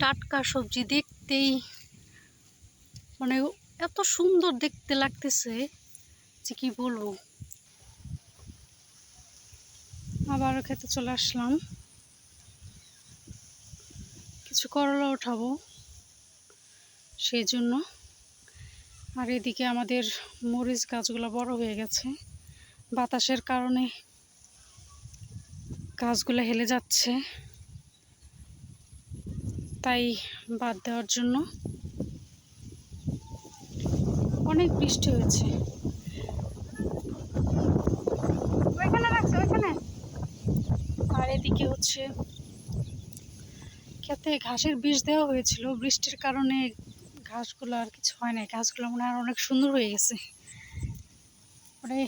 টাটকা সবজি দেখতেই মানে এত সুন্দর দেখতে লাগতেছে যে কি বলব। আবার খেতে চলে আসলাম। কিছু করলা উঠাবো সেই জন্য আর এদিকে আমাদের মরিচ গাছগুলো বড় হয়ে গেছে। বাতাসের কারণে গাছগুলো হেলে যাচ্ছে। তাই বাদ দেওয়ার জন্য অনেক বৃষ্টি হয়েছে। আর এদিকে হচ্ছে খেতে ঘাসের বীজ দেওয়া হয়েছিল। বৃষ্টির কারণে ঘাসগুলো আর কিছু হয় না ঘাসগুলো মনে হয় অনেক সুন্দর হয়ে গেছে। মানে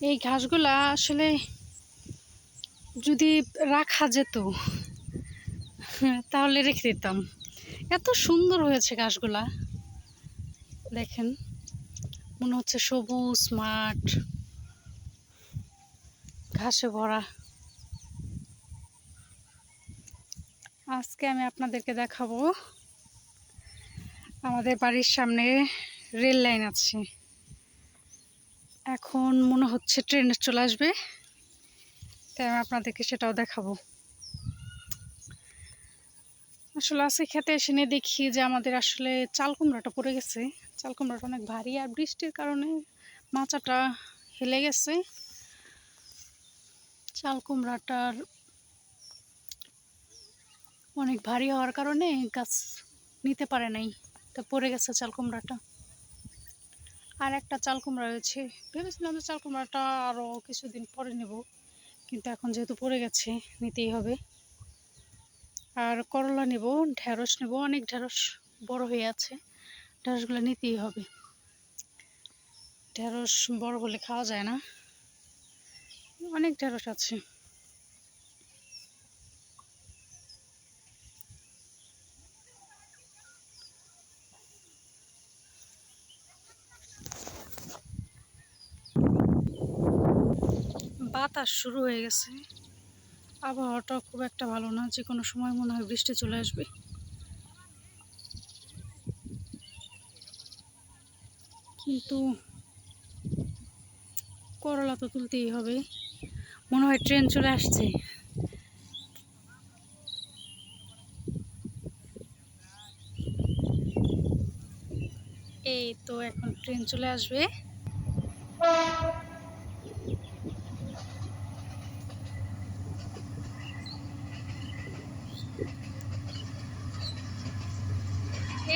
এই ঘাসগুলা আসলে যদি রাখা যেত তাহলে রেখে দিতাম। এত সুন্দর হয়েছে ঘাসগুলা দেখেন, মনে হচ্ছে সবুজ, মাঠ, ঘাসে ভরা। আজকে আমি আপনাদেরকে দেখাবো। আমাদের বাড়ির সামনে রেল লাইন আছে। এখন মনে হচ্ছে ট্রেন চলে আসবে। তাই আমি আপনাদেরকে সেটাও দেখাবো। আসলে আজকে খেতে এসে নিয়ে দেখি যে আমাদের আসলে চাল কুমড়াটা পড়ে গেছে। চাল কুমড়াটা অনেক ভারী আর বৃষ্টির কারণে মাচাটা হেলে গেছে। চাল কুমড়াটার অনেক ভারী হওয়ার কারণে গাছ নিতে পারে নাই। তা পড়ে গেছে চাল কুমড়াটা। আর একটা চাল কুমড়া রয়েছে ভেবেছিলাম যে চাল কুমড়াটা আরও কিছুদিন পরে নেব, কিন্তু এখন যেহেতু পড়ে গেছে, নিতেই হবে। আর করলা নেব, ঢেঁড়স নেব, অনেক ঢেঁড়স বড় হয়ে আছে। ঢেঁড়সগুলো নিতেই হবে। ঢেঁড়স বড় হলে খাওয়া যায় না। অনেক ঢেঁড়স আছে। বাতাস শুরু হয়ে গেছে। আবহাওয়াটা খুব একটা ভালো না, যে কোনো সময় মনে হয় বৃষ্টি চলে আসবে। কিন্তু করলা তো তুলতেই হবে। মনে হয় ট্রেন চলে আসছে। এই তো এখন ট্রেন চলে আসবে।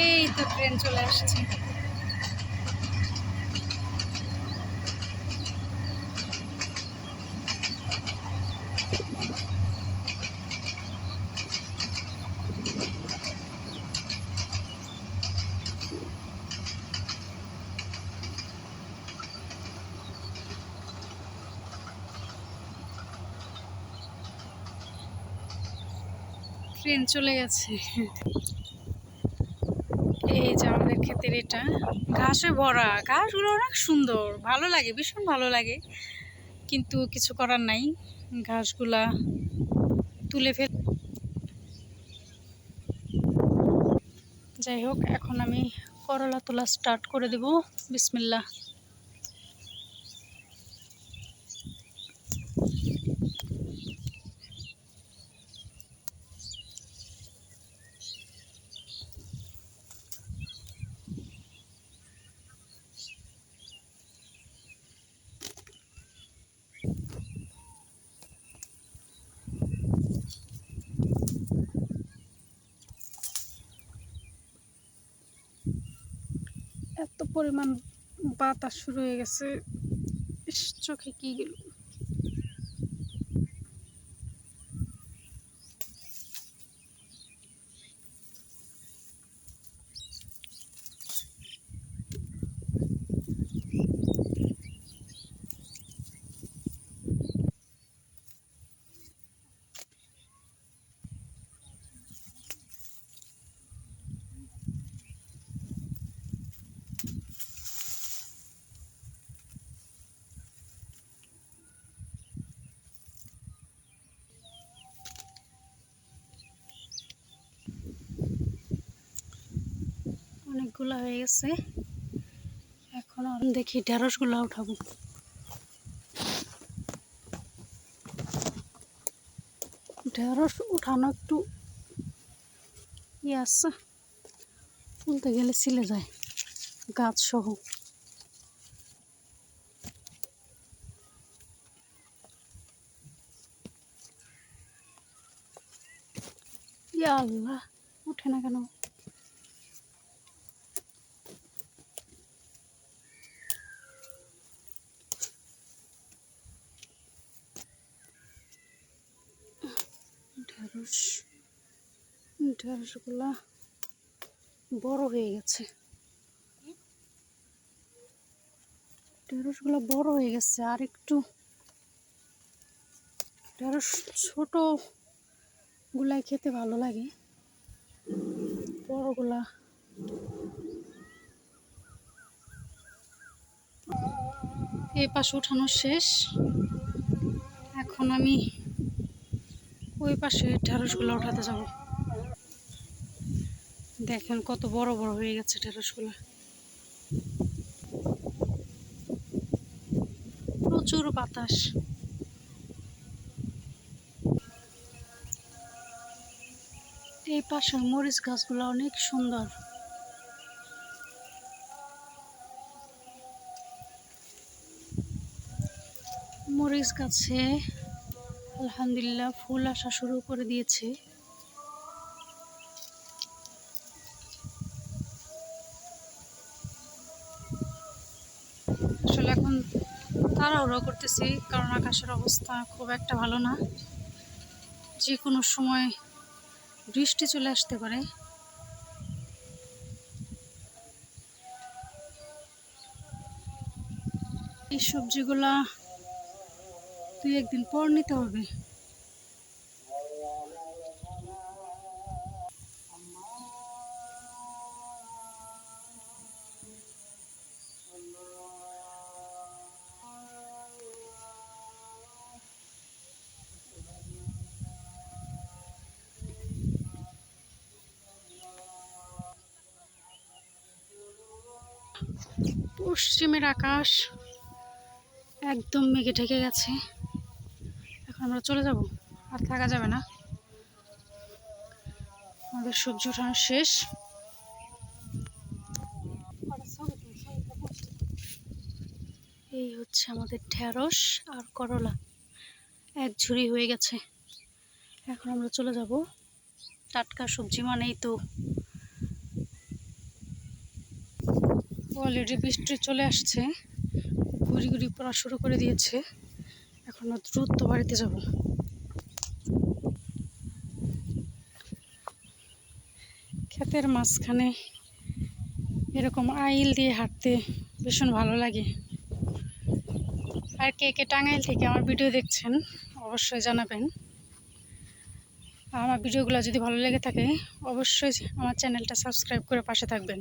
এই তো ট্রেন চলে আসছে। ট্রেন চলে গেছে। এই যে আমাদের ক্ষেতের এটা। ঘাসে ভরা। ঘাসগুলো অনেক সুন্দর। ভালো লাগে, ভীষণ ভালো লাগে। কিন্তু কিছু করার নাই। ঘাসগুলা তুলে ফেল যাই হোক, এখন আমি করলা তোলা স্টার্ট করে দেব। বিসমিল্লা এত পরিমাণ বাতাস শুরু হয়ে গেছে। চোখে কি গেল? অনেকগুলো হয়ে গেছে। এখন দেখি ঢেঁড়সগুলো উঠাবো। ঢেঁড়স উঠানো একটু ইয়ে আছে। তুলতে গেলে ছিলে যায়, গাছ সহ। আল্লাহ উঠে না কেন? ঢেঁড়স ঢেঁড়সগুলা বড় হয়ে গেছে। ঢেঁড়সগুলো বড় হয়ে গেছে, আর একটু ঢেঁড়স ছোট গুলাই খেতে ভালো লাগে। বড়গুলা এই পাশে উঠানো শেষ। এখন আমি ওই পাশে ঢেঁড়সগুলো উঠাতে যাব। দেখেন কত বড় বড় হয়ে গেছে ঢেঁড়সগুলো প্রচুর বাতাস। এই পাশের মরিচ গাছগুলো অনেক সুন্দর। মরিচ গাছে আলহামদুলিল্লাহ, ফুল আসা শুরু করে দিয়েছে। আসলে এখন তাড়াহুড়ো করতেছি, কারণ আকাশের অবস্থা খুব একটা ভালো না। যে কোনো সময় বৃষ্টি চলে আসতে পারে। এই সবজিগুলা দুই একদিন পর নিতে হবে। পশ্চিমের আকাশ একদম মেঘে ঢেকে গেছে। আমরা চলে যাব। আর থাকা যাবে না। আমাদের সবজি ওঠানো শেষ। এই হচ্ছে আমাদের ঢেঁড়স আর করলা। এক ঝুড়ি হয়ে গেছে। এখন আমরা চলে যাব টাটকা সবজি মানেই তো। অলরেডি বৃষ্টি চলে আসছে। গুড়ি গুড়ি পড়া শুরু করে দিয়েছে। এখন দ্রুত বাড়িতে যাব। ক্ষেতের মাঝখানে এরকম আইল দিয়ে হাঁটতে ভীষণ ভালো লাগে। আর কে কে টাঙ্গাইল থেকে আমার ভিডিও দেখছেন, অবশ্যই জানাবেন। আমার ভিডিওগুলো যদি ভালো লেগে থাকে, অবশ্যই আমার চ্যানেলটা সাবস্ক্রাইব করে পাশে থাকবেন।